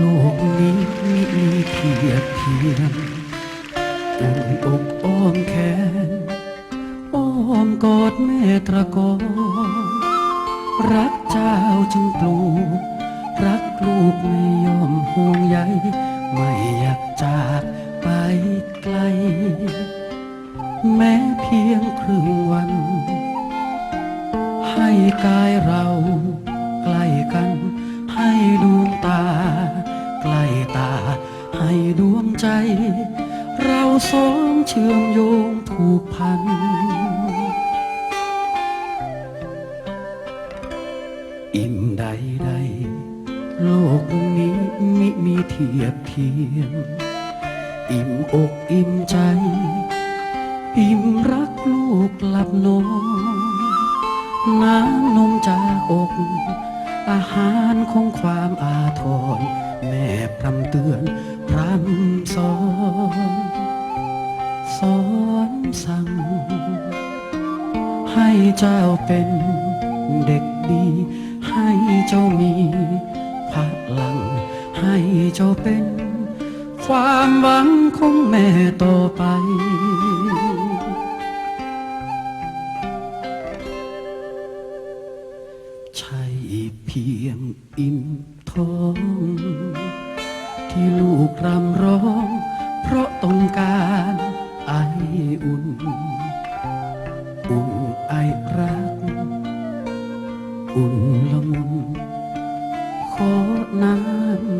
ลกนี้มีเทียบเทียมอุ่นอกอ้อมแขน อ้อมกอดแม่ตระกอนรักเจ้าจึงปลูก รักลูกไม่ยอมห่วงใยไม่อยากจากไปไกล แม้เพียงครึ่งวัน ให้กายเราใกล้กันให้ดู ใจ เราสองเชื่อมโยงผูกพัน อิ่มใดใดโลกนี้มิมีเทียบเทียม อิ่มอกอิ่มใจ อิ่มรักลูกหลับนอนน้ำนมจากอกอาหารของความอาทร แม่พรำเตือน พรำสอนสอนสั่ง ให้เจ้าเป็นเด็กดี ให้เจ้ามีพลัง ให้เจ้าเป็น ความหวังของแม่ต่อไปใช่เพียงอิ่มท้อง ที่ลูกรำร้อง เพราะต้องการไออุ่น อุ่นไอรัก อุ่นละมุนขอน้ำ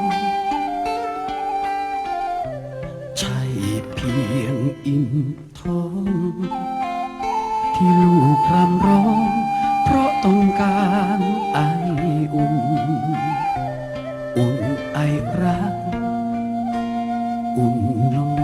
เพียงอิ่มท้อง ที่ลูกรำร้อง เพราะต้องการไออุ่นอุ่นไอรัก อุ่นลม